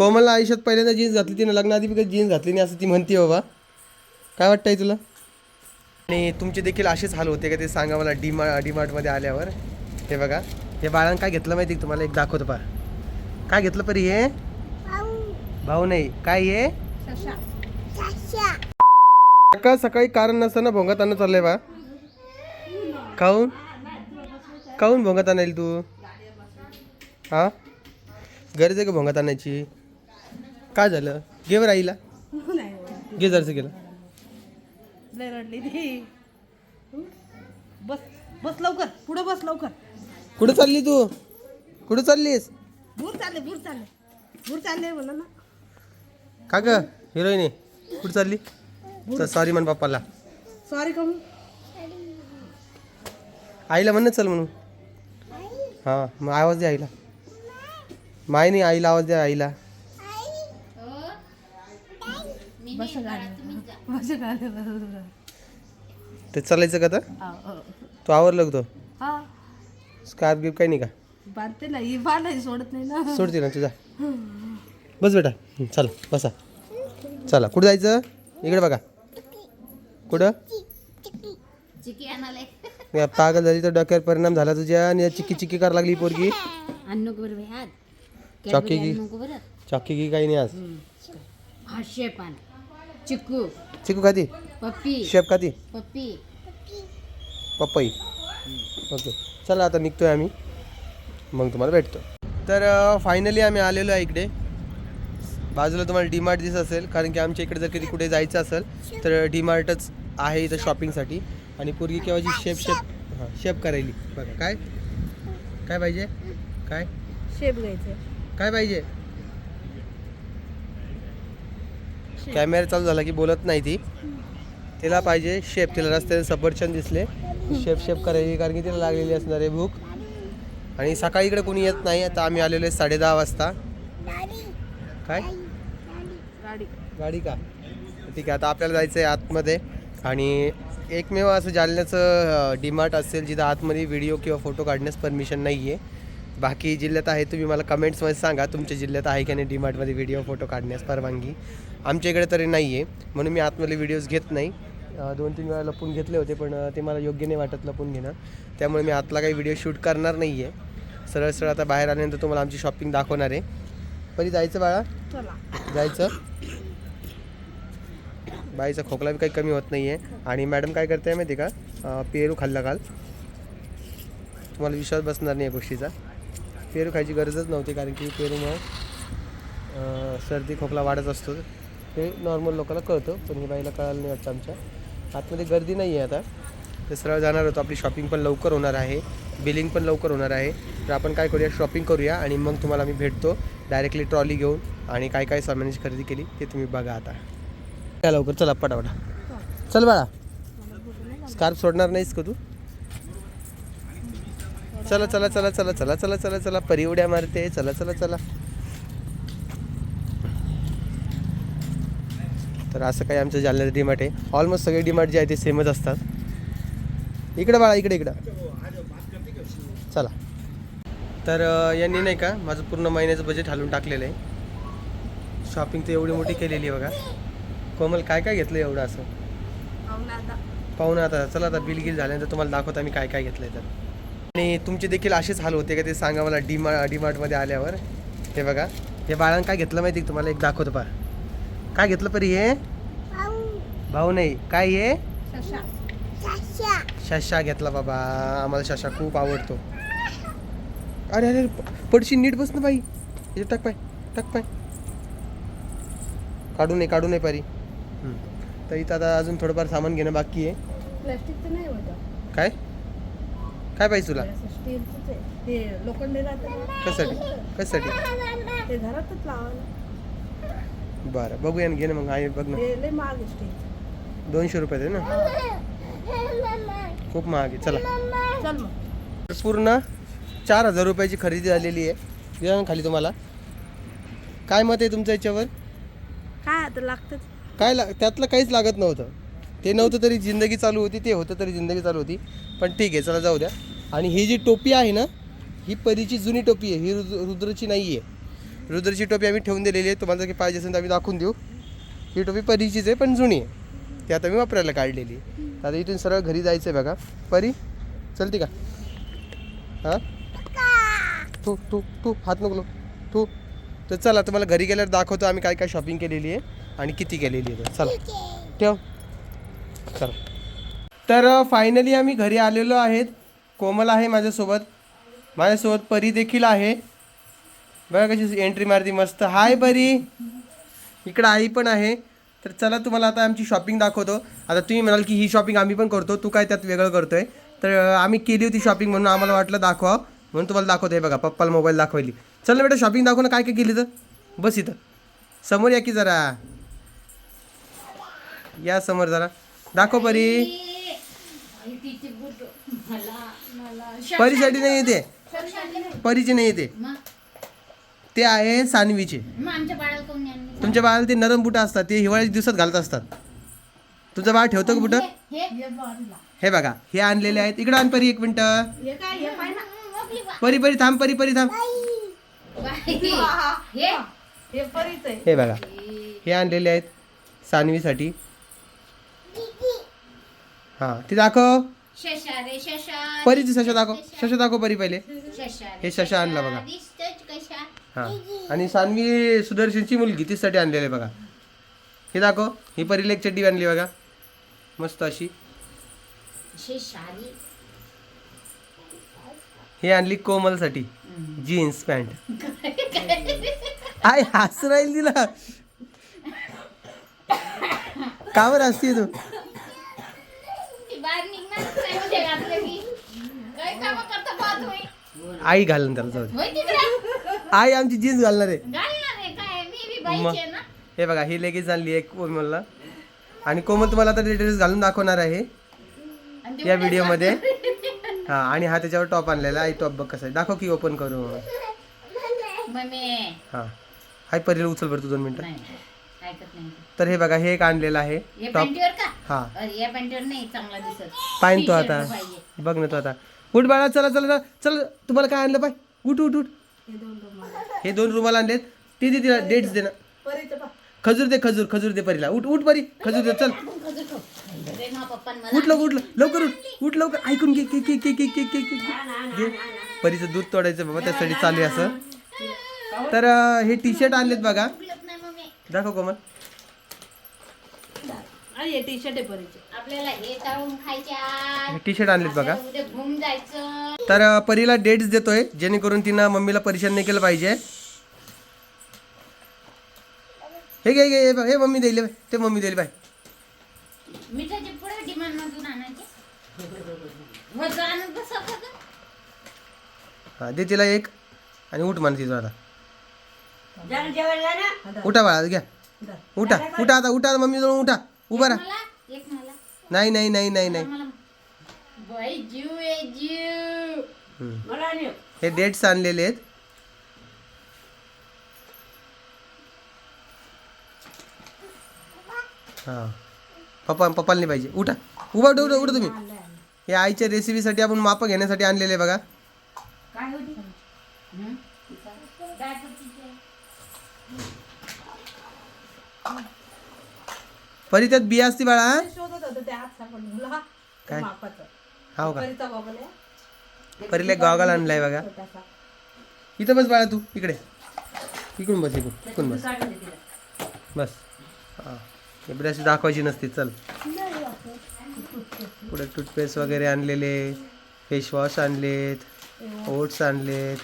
कोमलला आयुष्यात पहिल्यांदा जीन्स घातली तिने लग्नाआधी बी कधी जीन्स घातली नाही असं ती म्हणते बाबा. काय वाटतंय तुला? आणि तुमचे देखील असेच हाल होते का ते सांगा मला डीमा डीमार्टमध्ये आल्यावर? हे बघा हे बाळानं काय घेतलं माहिती तुम्हाला? एक दाखवतो पा काय घेतलं परी हे? भाऊ. नाही. काय हे? सकाळ सकाळी कारण नसताना भोंगात आणणं चाललंय बा. काऊन? काऊन भोंगात आणायला तू? हा? गरज आहे का भोंगात आणायची? काय झालं? घे बरं आईला. घे जरसं गेलं. लय रडली ती. बस बस लवकर. पुढे बस लवकर. कुठं चालली तू? कुठं चाललीस? दूर चालले दूर चालले. दूर चालले म्हणा ना. का ग हिरोईन? कुठं चालली? सॉरी म्हण पप्पाला. सॉरी कमू आईला म्हण ना चल म्हणून. हां मग आवाज दे आईला. माय नाही आईला आवाज द्या आईला. बस गाडी बस गाडी ते चालायचं का आता? हा तू आवरलं तो? हा. स्कार्फ गिफ्ट काही नाही का? बांधते ना ही बांधायची सोडत नाही ना. सोडते ना तुझा बस बेटा. चला बसा. चला कुठं जायचं? इकडे बघा. कुठं? या पागल झाली तर डोक्यावर परिणाम झाला तुझ्या आणि या चिक्की चिक्की करायला लागली ही पोरगी. चॉकी घे चॉकी की काही नाही आज. आण. चिकू. चिकू खाती? पप्पी शेप खाती? पप्पी पपई. ओके. चला आता निघतोय आम्ही. मग तुम्हाला भेटतो. तर फायनली आम्ही आलेलो आहे इकडे. बाजूला तुम्हाला डीमार्ट दिसत असेल कारण की आमच्या इकडे जर कधी कुठे जायचं असेल तर डीमार्टच आहे इथं शॉपिंगसाठी आणि पूर्वी केव्हाची शेप शेप हां शेप करायली. बघा काय? काय पाहिजे? काय? शेप घ्यायचं. काय पाहिजे? कॅमेरा चालू झाला की बोलत नाही ती. तिला पाहिजे शेप तिला रस्त्याने सफरचंद दिसले. शेप शेप करायची कारण की तिला लागलेली असणार आहे भूक. आणि सकाळी इकडे कोणी येत नाही आता आम्ही आलेलो आहे साडे दहा वाजता. काय? गाडी. गाडी का? ठीक आहे आता आपल्याला जायचं आहे आतमध्ये. आणि एकमेव असं जालन्याचं डीमार्ट असेल जिथं आतमध्ये व्हिडिओ किंवा फोटो काढण्यास परमिशन नाही आहे बाकी जिल्ह्यात आहे तुम्ही मला कमेंट्समध्ये सांगा तुमच्या जिल्ह्यात आहे की नाही डीमार्टमध्ये व्हिडिओ फोटो काढण्यास परवानगी. आमच्या इकडे तरी नाही आहे म्हणून मी आतमध्ये व्हिडिओज घेत नाही. दोन तीन वेळा लपून घेतले होते पण ते मला योग्य नाही वाटत लपून घेणं. त्यामुळे मी आतला काही व्हिडिओ शूट करणार नाही आहे सरळ सरळ आता बाहेर आल्यानंतर तुम्हाला आमची शॉपिंग दाखवणार आहे. परी जायचं बाळा? जायचं? बाईचा खोकला बी काही कमी होत नाही आहे आणि मॅडम काय करते माहिती का? पेरू खाल्ला काल. तुम्हाला विश्वास बसणार नाही या गोष्टीचा. पेरू खायची गरजच नव्हती कारण की पेरूमुळे सर्दी खोकला वाढत असतो. ते नॉर्मल लोकांना कळतं पण ही बाईला कळालं नाही वाटतं आमच्या. आतमध्ये गर्दी नाही आहे आता. ते सरळ जाणार होतो आपली शॉपिंग पण लवकर होणार आहे. बिलिंग पण लवकर होणार आहे. तर आपण काय करूया शॉपिंग करूया आणि मग तुम्हाला मी भेटतो. डायरेक्टली ट्रॉली घेऊन आणि काय काय सामानाची खरेदी केली ते तुम्ही बघा आता. काय लवकर चला पटापटा. चल बाळा. स्कार्फ सोडणार नाहीस का तू? चला चला चला चला चला चला चला चला परी उड्या मारते. चला चला चला. तर असं काही आमचं जालन्याचं डीमार्ट आहे. ऑलमोस्ट सगळे डीमार्ट जे आहे ते सेमच असतात. इकडे बाळा इकडे इकडं. चला. तर यांनी नाही का माझं पूर्ण महिन्याचं बजेट हालून टाकलेलं आहे. शॉपिंग तर एवढी मोठी केलेली आहे बघा. कोमल काय काय घेतलं एवढं असं? पाहुणा आता पाहू ना आता चला आता बिल गिल झाल्यानंतर तुम्हाला दाखवतो आम्ही काय काय घेतलंय तर. आणि तुमचे देखील असेच हाल होते का ते सांगा मला डीमा डीमार्टमध्ये आल्यावर. हे बघा. हे बाळानं काय घेतलं माहिती तुम्हाला? एक दाखवतो पा काय घेतलं परी हे? भाऊ. नाही. काय हे? शशा. घेतला बाबा. आम्हाला शशा खूप आवडतो. अरे अरे पडशी नीट बस ना बाई. टाक पाय. टाक पाय. काढू नये काढू नये पारी. तर इथं आता अजून थोडंफार सामान घेणं बाकी आहे. प्लॅस्टिकचं नाही होतं. काय? काय पाहिजे तुला. कशासाठी? कशासाठी? ते घरातच लावायला बरं बघूया ना घे ना मग. आहे बघ ना. ते लय महाग आहे. दोनशे रुपये आहे ना? खूप महाग आहे. चला. चल मग. तर पूर्ण चार हजार रुपयाची खरेदी झालेली आहे. द्या ना खाली तुम्हाला. काय मत आहे तुमचं याच्यावर? काय आता लागतंच? काय ला त्यातलं काहीच लागत नव्हतं. ते नव्हतं तरी जिंदगी चालू होती ते होतं तरी जिंदगी चालू होती. पण ठीक आहे चला जाऊ द्या. आणि ही जी टोपी आहे ना ही परीची जुनी टोपी आहे. ही रुद्र रुद्रची नाही आहे रुद्रची टोपी आम्ही ठेवून दिलेली आहे. तुम्हाला जर काही पाहिजे असेल तर आम्ही दाखवून देऊ. ही टोपी परीचीच आहे पण जुनी आहे. ती आता मी वापरायला काढलेली आहे. आता इथून सरळ घरी जायचं आहे बघा. परी चलते का? हां? तू तू तू हात नको तू. तर चला तुम्हाला घरी गेल्यावर दाखवतो आम्ही काय काय शॉपिंग केलेली आहे आणि किती केलेली आहे. चला. ठेव. चला. तर फायनली आम्ही घरी आलेलो आहेत. कोमल आहे माझ्यासोबत. माझ्यासोबत परी देखील आहे. बघा कशी एंट्री मारती मस्त. हाय परी इकडं आई पण आहे. तर चला तुम्हाला आता आमची शॉपिंग दाखवतो. आता तुम्ही म्हणाल की ही शॉपिंग आम्ही पण करतो. तू काय त्यात वेगळं करतोय? तर आम्ही केली होती शॉपिंग म्हणून आम्हाला वाटलं दाखवा. म्हणून तुम्हाला दाखवतो हे बघा पप्पाला मोबाईल दाखवली चल ना बेटा शॉपिंग दाखव ना काय काय केली तर. बस इथं. समोर या की जरा. या समोर जरा. दाखव परी परीसाठी नाही येते. परीचे नाही येते. ते आहे सानवीचे? तुमच्या बाळाला ते नरम बुटं असतात ते हिवाळ्याच्या दिवसात घालत असतात. तुमचं बाळ ठेवतं का बुटं? हे हे. हे बघा. हे आणलेले आहेत. इकडं आण परी एक मिनटं. परी परी थांब परी परी थांब. बाई. हे हे. हे बघा हे आणलेले आहेत सानवीसाठी. हां ते दाखव. शशा रे शशा परीचे शशा दाखव. शशा दाखव परी पहिले. हे शशा आणला बघा. हां. आणि सानवी सुदर्शनची मुलगी तिच्यासाठी आणलेले आहे बघा. हे दाखव ही परीला एक चड्डी आणली बघा. मस्त अशी. हे आणली कोमलसाठी. Jeans pant. आय हस राहील तिला का बरं असते तू? म्हणजे आई घालून त्याला जाऊ आई आमची जीन्स घालणार आहे. घालणार आहे काय? मी बी मग. बाईची आहे ना. हे बघा ही लगेच आणली आहे कोमलला. आणि कोमल तुम्हाला आता ड्रेस घालून दाखवणार आहे. आणि ते या उलट व्हिडिओमध्ये हा आणि हा त्याच्यावर टॉप आणलेला आई टॉप बघ कसा आहे. दाखव की ओपन करू मम्मी. हा. हाय परीला उचल बरं तू दोन मिनटं. नाही ऐकत नाही. तर हे बघा हे एक आणलेलं आहे. या टॉप पॅन्टीवर का? हा. अरे या पॅन्टीवर नाही चांगला दिसत. पाहिन तो T-shirt आता. पाहिजे. बघ ना तो आता. उठ बाळा चला चला. चल तुम्हाला काय आणलं पाय? उठ उठ उठ. हे दोन रुमाल आणलेत. ते दे तिला डेट्स दे ना. खजूर दे खजूर खजूर दे परीला. उठ उठ परी. खजूर दे चल. उठ लवकर उठ लवकर उठ. उठ लवकर. ऐकून घे के के के के के के के घे. परीचं दूध तोडायचं बाबा त्यासाठी चालू आहे असं. तर हे टी शर्ट आणलेत बघा. दाखव कोमल. आणि हे टी शर्ट आहे परीचे. आपल्याला हे तळून खायच्या टी शर्ट आणलेत बघा. उद्या घुम जायचं. तर अं, परीला डेट्स देतोय जेणेकरून तिनं मम्मीला परेशान नाही केलं पाहिजे. हे घे हे घे, हे बघ, हे मम्मी दिली ते मम्मी दिली बाय. मिठाचे पुढे डिमांड मधून आणायचे? हा दे तिला एक आणि उठ म्हणा तिचं आता. उठा बाळा घ्या. उठा उठा आता उठा मम्मी जवळ उठा. उभा राहा. मला एक मला. नाही नाही नाही नाही नाही. मला बाई जीव आहे जीव. हम्म. हे डेट्स आणलेले आहेत. हां. पप्पा पप्पाला नाही पाहिजे. उठा. उभा उठा उठा उठा तुम्ही. हे आईच्या रेसिपीसाठी आपण मापं घेण्यासाठी आणलेले बघा काय होती हं? काय करते परी त्यात बिया असती बाळा. शोधत होतं काय? हो का? परीचा गॉगल आहे परीला गॉगल आणलाय बघा. छोटासा इथं बस बाळा तू इकडे. इकडून बस इकडून. इकडून बस. बस. हां. हे ब्रश दाखवायची नसते चल. पुढे टूथपेस्ट वगैरे आणलेले फेसवॉश आणलेत ओट्स आणलेत.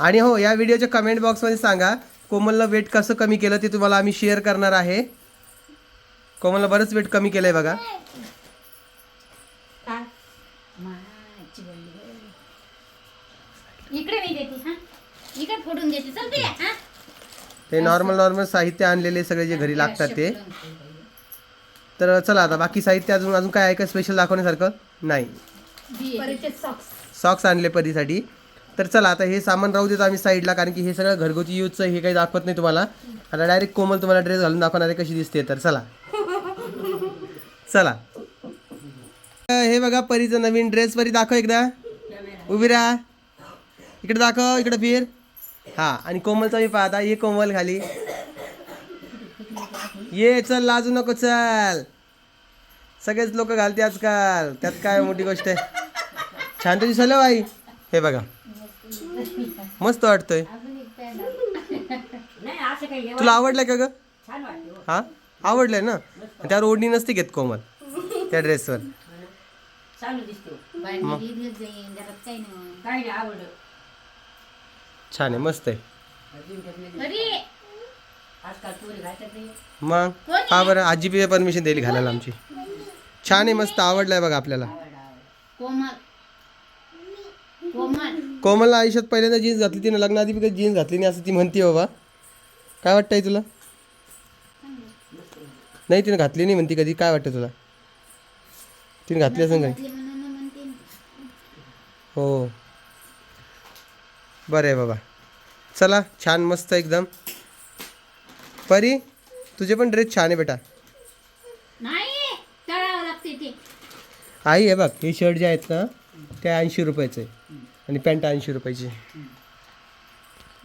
आणि हो या व्हिडिओच्या कमेंट बॉक्समध्ये सांगा कोमलनं वेट कसं कमी केलं ते तुम्हाला आम्ही शेअर करणार आहे. कोमलनं बरंच वेट कमी केलं आहे बघा. इकडे मी देते हा? इकडे फोडून देते. चल हा? ते नॉर्मल नॉर्मल साहित्य आणलेले सगळे जे घरी लागतात ते. तर चला आता बाकी साहित्य अजून अजून काय आहे का स्पेशल दाखवण्यासारखं? नाही. परीचे सॉक्स सॉक्स आणले परीसाठी. तर चला आता हे सामान राहू देतो आम्ही साईडला कारण की हे सगळं घरगुती यूजचं हे काही दाखवत नाही तुम्हाला. आता डायरेक्ट कोमल तुम्हाला ड्रेस घालून दाखवणार आहे कशी दिसते तर. चला. चला. हे बघा परीचं नवीन ड्रेस परी दाखव एकदा. उभी राहा. इकडे दाखव इकडे फिर. हा आणि कोमलचा मी पाहता ये कोमल खाली. ये चल लाजू नको चल. सगळेच लोक घालते आजकाल. त्यात काय मोठी गोष्ट आहे. छान तर दिसलं हो आई हे बघा. मस्त वाटतंय. तुला आवडलंय का ग? हो. हा? आवडलंय ना? त्यावर ओढणी नसते घेत कोमल त्या ड्रेसवर दिसते. हो. नाही. आवडलं. छान आहे मस्त आहे. आजकाल पोरी घालतात नाही. मग? हा बरं आजी बी परमिशन दिली घालायला आमची. छान आहे मस्त आवडलंय बघा आपल्याला. कोमल. कोमल. कोमलला आयुष्यात पहिल्यांदा जीन्स घातली तिने लग्नाआधी बी जीन्स घातली नाही असं ती म्हणते बाबा. काय वाटतंय तुला? नाही तिने घातली नाही म्हणते कधी. काय वाटतं तुला? तिने घातली असं ना. हो. बरं आहे बाबा. चला छान मस्त एकदम. परी तुझे पण ड्रेस छान आहे बेटा. आई हे बघ हे शर्ट जे आहेत ना ते ऐंशी रुपयाचे आहे आणि पॅन्ट ऐंशी रुपयाची.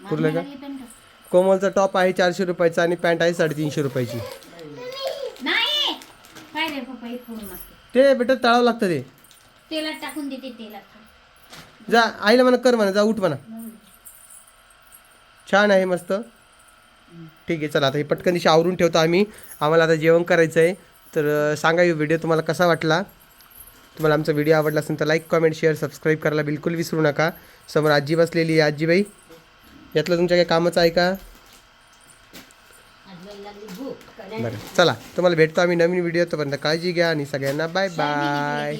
कुठलं का? कोमलचा टॉप आहे चारशे रुपयाचा आणि पॅन्ट आहे साडेतीनशे रुपयाची. फोडून मागते ते बेटा तळावं लागतं ते. तेलात टाकून देते तेलात जा आईला म्हणा कर म्हणा जा उठ म्हणा. छान आहे मस्त. ठीक आहे चला आता हे पटकन दिवशी आवरून ठेवतो आम्ही. आम्हाला आता जेवण करायचं आहे तर अं, सांगा ही व्हिडिओ तुम्हाला कसा वाटला? तुम्हाला आमचा व्हिडिओ आवडला असेल तर लाईक कमेंट शेअर सबस्क्राईब करायला बिलकुल विसरू नका. समोर आजी बसलेली आहे आजीबाई. यातलं तुमच्या काही कामाचं आहे का आजूबाईला लागली भूक बरं. चला तुम्हाला भेटतो आम्ही नवीन व्हिडिओ तोपर्यंत काळजी घ्या आणि सगळ्यांना बाय बाय